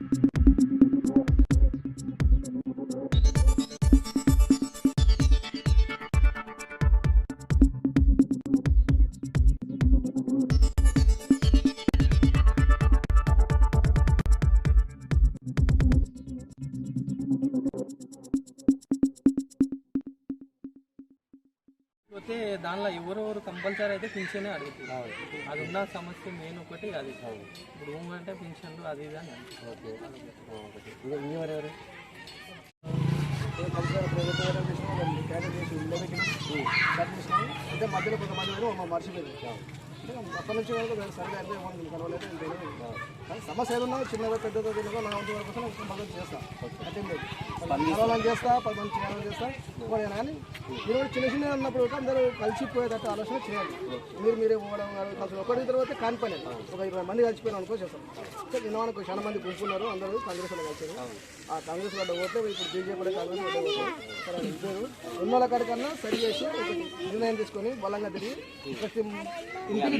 Thank you. పోతే దానిలో ఎవరెవరు కంపల్సరీ అయితే పింఛనే అడుగుతుంది అది ఉన్న సమస్య మెయిన్ ఒకటి అది. ఇప్పుడు ఊమ్ అంటే పింఛన్లు అది ఇది అని అంటే మధ్యలో కొంతమంది మర్చిపోయింది అప్పటి నుంచి కనుక సరిగా అయితే ఏమన్నా కలవలేదు కానీ సమస్య ఏదన్నా చిన్నదో పెద్దదో చిన్నగా నా వంతు వరకు నేను మద్దతు చేస్తాను అంటే లేదు కలవాలని చేస్తా పది మంది చేయాలని చేస్తా ఇంకోటి కానీ మీరు చిన్న చిన్న ఉన్నప్పుడు అందరూ కలిసిపోయేటట్టు ఆలోచన చేయాలి మీరు మీరే పోవడం కాదు కలిసి ఒకటి తర్వాత కాని ఒక ఇరవై మంది కలిసిపోయిన అనుకో చేస్తాం సో నిన్న మనకు చాలా మంది గుంపున్నారు అందరూ కాంగ్రెస్ వాళ్ళు కలిసారు ఆ కాంగ్రెస్ వాళ్ళ ఓట్లు ఇప్పుడు బీజేపీ కూడా కాంగ్రెస్ సరే ఇద్దరు ఉన్న కన్నా సరి చేసి నిర్ణయం తీసుకొని బలంగా తిరిగి ప్రతి ఇంటికి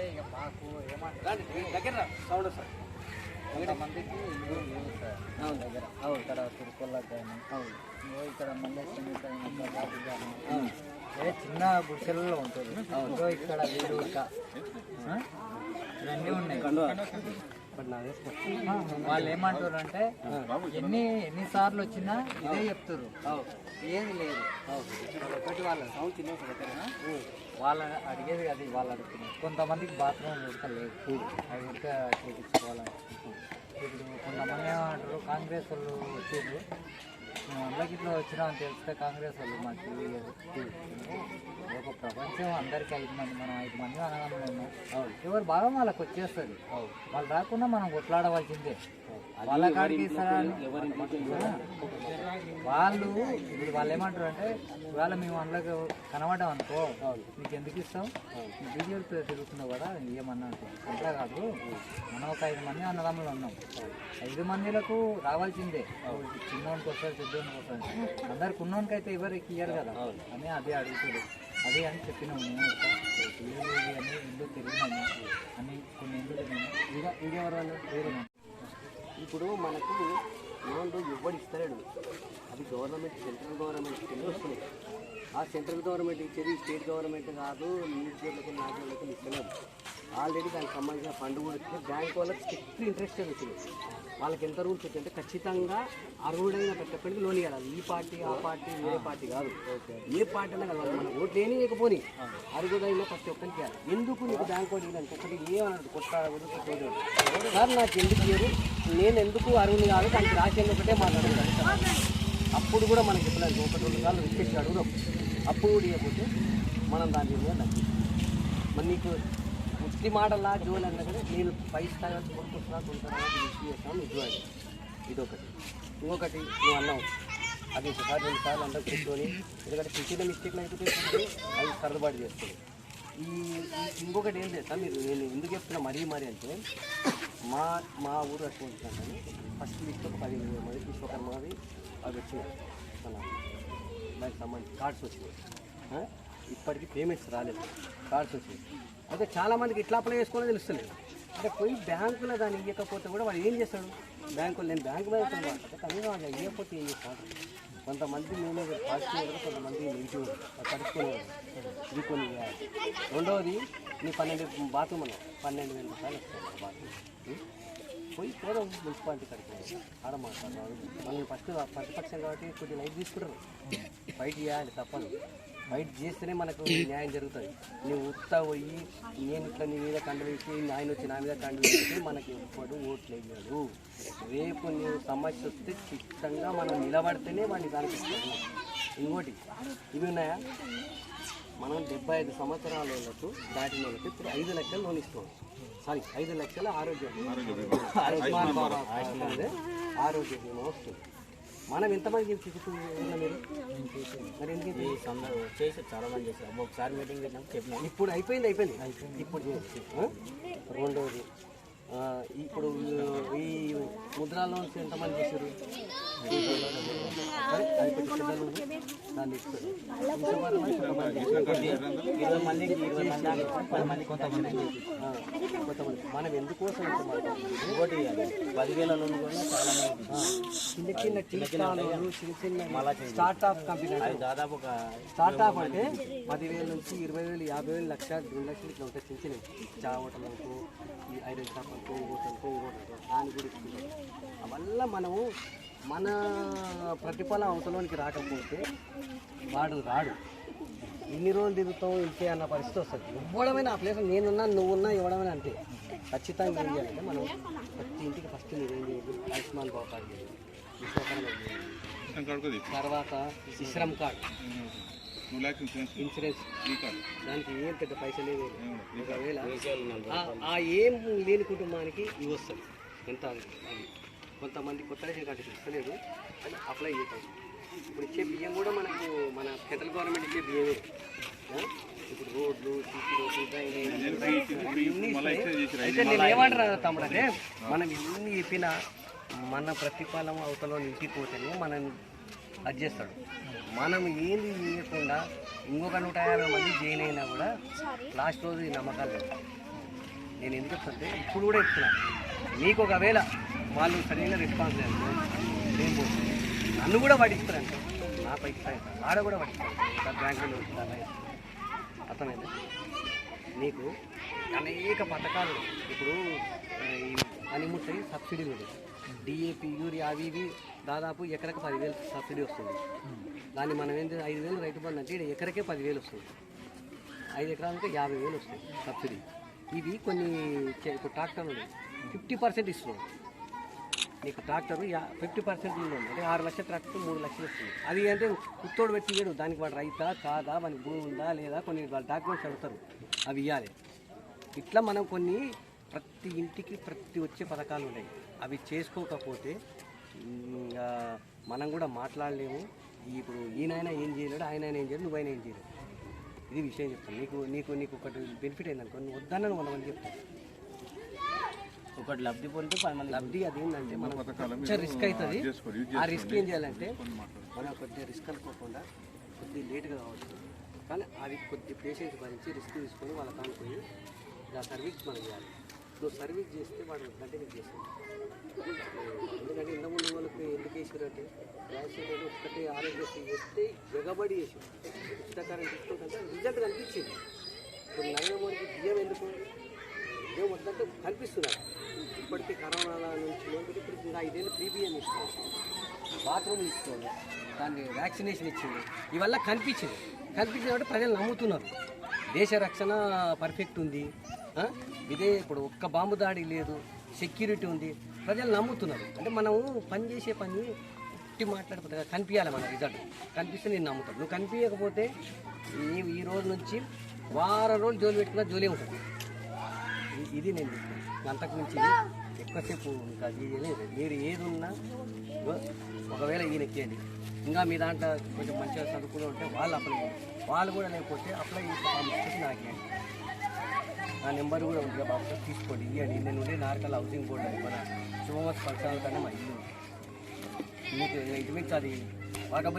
ఇక మాకు దగ్గర సౌండ్ మందికి అవును దగ్గర. అవును ఇక్కడ తిరుకొల్లకు కానీ అవును. ఇగో ఇక్కడ మల్లేశ్వరి కానీ. ఏ చిన్న గుడిసెలలో ఉంటుంది. ఇగో ఇక్కడ వీడు? ఇవన్నీ ఉన్నాయి. వాళ్ళు ఏమంటారు అంటే ఎన్ని ఎన్ని సార్లు వచ్చినా ఇదే చెప్తారు ఏది లేదు. ఒకటి వాళ్ళ దగ్గర వాళ్ళ అడిగేది అది వాళ్ళు అడుగుతున్నారు కొంతమందికి బాత్రూమ్ ఉడకలేదు అవి ఉడక చేయించుకోవాలని ఇప్పుడు కొంతమంది ఏమంటారు కాంగ్రెస్ వాళ్ళు వచ్చారు అందరికి ఇట్లా వచ్చినా అని తెలిస్తే కాంగ్రెస్ వాళ్ళు మాకు ఒక ప్రపంచం అందరికీ ఐదు మంది మనం ఐదు మంది అన్నదమ్ములు ఉన్నాం. ఎవరు భాగం వాళ్ళకి వచ్చేస్తుంది. వాళ్ళు రాకుండా మనం కొట్లాడవలసిందే. వాళ్ళ కాడికి వాళ్ళు ఇప్పుడు వాళ్ళు ఏమంటారు అంటే ఇవాళ మేము అందులోకి కనబడ్డాం అనుకో నీకు ఎందుకు ఇస్తాం? బీజేపీ తిరుగుతున్నావు కదా ఏమన్నా అట్లా కాదు. మనం ఒక ఐదు మంది అన్నదమ్ములు ఉన్నాం. ఐదు మందిలకు రావాల్సిందే. చిన్నోనికి వస్తారు పెద్దోనికి వస్తారు అందరికి ఉన్నోనికి అయితే ఎవరికి ఇయ్యరు కదా. అని అదే అడుగుతాడు. అదే అని చెప్పినాము ఇల్లు ఇవి అని ఇల్లు తిరిగినాము అని కొన్ని ఇల్లు తిరిగినాము? ఇక ఇంకెవరు వాళ్ళు? ఇప్పుడు మనకు లోన్లు ఎవ్వడు ఇస్తలేడు. అది గవర్నమెంట్ సెంట్రల్ గవర్నమెంట్ కింద వస్తున్నాయి ఆ సెంట్రల్ గవర్నమెంట్ ఇచ్చేది స్టేట్ గవర్నమెంట్ కాదు నిరుద్యోగులకు నాయకులకు ఇస్తలేదు. ఆల్రెడీ దానికి సంబంధించిన ఫండ్ కూడా బ్యాంక్ వాళ్ళకి స్ట్రిక్ట్ ఇంట్రెస్ట్ వచ్చింది వాళ్ళకి ఎంత రూల్స్ వచ్చాయంటే ఖచ్చితంగా అర్హుడైన ప్రతి ఒక్కరికి లోన్ ఇవ్వాలి. ఈ పార్టీ ఆ పార్టీ ఏ పార్టీ కాదు. ఏ పార్టీ అయినా కాదు మన ఓట్లు ఏమి లేకపోని అర్హుడైన ప్రతి ఒక్కరికి ఇవ్వాలి. ఎందుకు నీకు బ్యాంక్ వాళ్ళు ఇవ్వడానికి ఒకటి ఏమన్నాడు కొట్టేయకూడదు. సార్ నాకు ఎందుకు ఇవ్వరు నేను ఎందుకు అర్హుని కాదు దానికి రాసేది ఒకటే మాట్లాడాలి అప్పుడు కూడా మనకి చెప్పలేదు ఒకటి రెండు సార్లు రిక్వెస్ట్ అడుగుదాం. అప్పుడు ఇవ్వకపోతే మనం దాని మీద నీకు ఉత్తి మాటలా జోలు అన్నా కానీ నేను పై స్థాయి వచ్చి కొనుక్కొస్తున్నా కొనుక్కుంటున్నా ఇష్యూ చేస్తాను ఇది అది ఒకటి ఇంకొకటి నువ్వు అన్నావు. అది ఒకసారి రెండు సార్లు అందరూ కూర్చొని ఎందుకంటే చిన్న మిస్టేక్లు అయిపోతే అది సర్దుబాటు చేస్తుంది ఈ ఇంకొకటి ఏం చేస్తా మీరు నేను ఎందుకు చెప్తున్నా మరీ మరీ అంటే మా మా ఊరు అట్లా ఉంటుందని ఫస్ట్ లిస్ట్ ఒక పది మంది విశ్వకర్మది అవి వచ్చినాయి దానికి సంబంధించి కార్డ్స్ వచ్చినాయి. ఇప్పటికీ పేమెంట్స్ రాలేదు. కార్డ్స్ వచ్చింది అయితే చాలామందికి ఇట్లా అప్లై చేసుకోవాలని తెలుస్తలేదు. అంటే పోయి బ్యాంకులో దాన్ని ఇవ్వకపోతే కూడా వాడు ఏం చేస్తాడు? బ్యాంకులో నేను బ్యాంకు మీద కనీసం అది ఇవ్వకపోతే ఏం చేస్తాడు? కొంతమంది నేనే పాజిటివ్ కొంతమంది నెగిటివ్ కడుక్కునేవారు ఇది కొన్ని రెండవది నీ పన్నెండు బాత్రూమ్ అన్నావు. పన్నెండు వేల రూపాయలు వస్తాయి బాత్రూమ్. పోయి పోదాం మున్సిపాలిటీ కడుక్కోవాలి ఆడ మాట్లాడదాం. మనం ఫస్ట్ ప్రతిపక్షం కాబట్టి కొద్దిగా లైట్ తీసుకుంటారు. బయట చేయాలి తప్పదు. ఫైట్ చేస్తేనే మనకు న్యాయం జరుగుతుంది నువ్వు ఉత్తా పోయి నేను ఇట్లా నీ మీద కండు వేసి ఆయన వచ్చి నా మీద కండు వేస్తే మనకి ఎప్పుడు ఓట్లు వేయడు రేపు నీవు సమస్య వస్తే చిత్తంగా మనం నిలబడితేనే వాడిని కనిపిస్తుంది ఇంకోటి ఇవి ఉన్నాయా మనం డెబ్బై ఐదు సంవత్సరాల వాళ్ళకు దాటిన వాళ్ళకి ఇప్పుడు ఐదు లక్షలు లోన్ ఇస్తాం సారీ ఐదు లక్షల ఆరోగ్య. ఆరోగ్య బీమా వస్తుంది మనం ఎంతమంది చూసుకుంటున్నా మీరు మరి ఎందుకు ఈ సందర్భం చేసి చాలా మంది చేశారు. ఒకసారి మీటింగ్ పెట్టినాం చెప్పినాం. ఇప్పుడు అయిపోయింది అయిపోయింది. ఇప్పుడు. ఆ? రెండోది. ఇప్పుడు ఈ ముద్రా లోన్స్ ఎంతమంది చేశారు. దాన్ని ఇరవై మందికి ఇరవై మంది దాకా పది మంది కొంతమంది. మనం ఎందుకోసం? ఇంకోటి పదివేల లోన్ కూడా చాలా మంది. ఆ, చిన్న చిన్న టీ స్టాల్ చిన్న చిన్న స్టార్ట్అప్ కంపెనీ దాదాపు ఒక స్టార్ట్అప్ అంటే పదివేల నుంచి ఇరవై వేలు యాభై వేలు లక్ష రెండు లక్షలు ఇట్లా ఉంటాయి చిన్న చిన్నవి. చా హోటల్ అనుకో ఈ ఐరన్ షాప్ ఇంకోటి అనుకో దాని ఇస్తున్నాం వల్ల మనము మన ప్రతిఫలం అవతలోనికి రాకపోతే వాడు రాడు. ఇన్ని రోజులు తిరుగుతాం ఇంతే అన్న పరిస్థితి వస్తుంది. ఇవ్వడమైనా ఆ ప్లేస్ నేనున్నా నువ్వున్నా ఇవ్వడమైనా అంతే. ఖచ్చితంగా ఏం చేయాలంటే మనం ప్రతి ఇంటికి ఫస్ట్ ఏం చేయాలి? ఆయుష్మాన్ బాబు కార్డు చేయాలి. విశ్వకర్మ. తర్వాత శ్రమ్ కార్డ్. ఇన్సూరెన్స్ దానికి ఏం పెద్ద పైసలు. ఒకవేళ ఆ- ఏం లేని కుటుంబానికి ఇవి వస్తుంది ఎంత అది. కొంతమంది కొత్త రేషన్ కార్డు ఇస్తలేదు అది అప్లై చేస్తాం ఇప్పుడు ఇచ్చే బియ్యం కూడా మనకు మన సెంట్రల్ గవర్నమెంట్ ఇచ్చే బియ్యమే? ఇప్పుడు రోడ్లు. అయితే నేను ఏమంటారు తమ్ముడు అంటే మనం ఎన్ని చెప్పినా మన ప్రతిఫలం అవతల ఇంటికి పోతేనే మనం అది చేస్తాడు మనం ఏంది చేయకుండా ఇంకొక నూట యాభై మంది జాయిన్ అయినా కూడా లాస్ట్ రోజు ఈ నమ్మకాలు. నేను ఎందుకు చెప్తుంటే ఇప్పుడు కూడా చెప్తున్నా. మీకు ఒకవేళ వాళ్ళు సరైన రెస్పాన్స్ లేదు నేను పోతుంది నన్ను కూడా పడిస్తారంటే నా పైకి ఆడ కూడా పడిస్తారు బ్యాంకులో అర్థమైంది? నీకు అనేక పథకాలు. ఇప్పుడు అనిముట్టాయి సబ్సిడీలు డిఏపి యూరియా అవి ఇవి దాదాపు ఎకరకు పదివేలు సబ్సిడీ వస్తుంది. దాన్ని మనం ఏంటి ఐదు వేలు రైతు బంధు అంటే ఎకరకే పదివేలు వస్తుంది. ఐదు ఎకరాలకే యాభై వేలు వస్తుంది సబ్సిడీ. ఇవి కొన్ని ఇప్పుడు ట్రాక్టర్లు ఫిఫ్టీ పర్సెంట్ ఇస్తున్నాం. నీకు ట్రాక్టర్ ఫిఫ్టీ పర్సెంట్ ఉంది. అంటే ఆరు లక్షల ట్రాక్టర్ మూడు లక్షలు వస్తుంది. అది అంటే కుత్తోడు పెట్టి ఇయ్యడు. దానికి వాడు రైతా కాదా మనకి భూమి ఉందా లేదా కొన్ని వాళ్ళ డాక్యుమెంట్స్ అడుగుతారు. అవి ఇవ్వాలి ఇట్లా మనం కొన్ని ప్రతి ఇంటికి ప్రతి వచ్చే పథకాలు ఉన్నాయి. అవి చేసుకోకపోతే మనం కూడా మాట్లాడలేము. ఇప్పుడు ఈయనైనా ఏం చేయలేడు ఆయన ఏం చేయలేడు నువ్వైనా ఏం చేయలేడు ఇది విషయం చెప్తాను. నీకు నీకు నీకు ఒకటి బెనిఫిట్ అయిందనుకో నువ్వు వద్దన్న వంద మంది చెప్తాను. ఒకటి లబ్ధి పొందితే పది మంది లబ్ధి అది ఏంటంటే మనం కొంచెం రిస్క్ అవుతుంది. ఆ రిస్క్ ఏం చేయాలంటే మనం కొద్దిగా రిస్క్ అనుకోకుండా కొద్దిగా లేట్గా కావచ్చు. కానీ అది కొద్ది పేషెన్స్ భరించి రిస్క్ తీసుకొని వాళ్ళ కాని పోయి ఆ సర్వీస్ మనం చేయాలి. నువ్వు సర్వీస్ చేస్తే వాడు కంటిన్యూ నీకు ఎందుకంటే ఎందుకంటే ఇంతకుముందు వాళ్ళకి ఎందుకు వేసారంటే రాజశేఖర్ ఒక్కటే ఆరోగ్యశ్రీ చేస్తే జగబడి వేసారు ఉచితకారం తీసుకుంటే రిజల్ట్ కనిపించింది. ఇప్పుడు నరేంద్ర మోడీకి బియ్యం ఎందుకు? బియ్యం వద్దంటే కనిపిస్తున్నారు. ఇప్పటికీ కరోనా నుంచి ఇప్పుడు ఇంకా ఐదేళ్ళు ఫ్రీ బియ్యం ఇస్తుంది బాత్రూమ్లు ఇస్తుంది దాన్ని వ్యాక్సినేషన్ ఇచ్చింది ఇవల్ల కనిపించింది. కనిపించిన ప్రజలు నమ్ముతున్నారు. దేశ రక్షణ పర్ఫెక్ట్ ఉంది. ఇదే ఇప్పుడు ఒక్క బాంబు దాడి లేదు. సెక్యూరిటీ ఉంది. ప్రజలు నమ్ముతున్నారు. అంటే మనం పని చేసే పని పుట్టి మాట్లాడిపోతే కనిపించాలి మన రిజల్ట్ కనిపిస్తే నేను నమ్ముతాను. నువ్వు కనిపించకపోతే నీవు ఈ రోజు నుంచి వారం రోజులు జోలి పెట్టుకున్నా జోలే ఉంటుంది. ఇది నేను అంతకు మించి ఎక్కువసేపు ఇంకా చేయలేదు మీరు ఏది ఉన్నా ఒకవేళ ఈయన ఎక్కేది. ఇంకా మీ దాంట్లో కొంచెం మంచిగా చదువుకుని ఉంటే వాళ్ళు అప్లై చేయండి వాళ్ళు కూడా లేకపోతే అప్లై చేసి నాకు. నా నెంబర్ కూడా ఉంది. బాబు తీసుకోండి ఇవ్వండి నేను ఉండే నార్కల్ హౌసింగ్ బోర్డు అది మన శుభమస్ పక్షాల కన్నా మా ఇల్లు. మీకు ఇంటి మించి అది వాకబుల్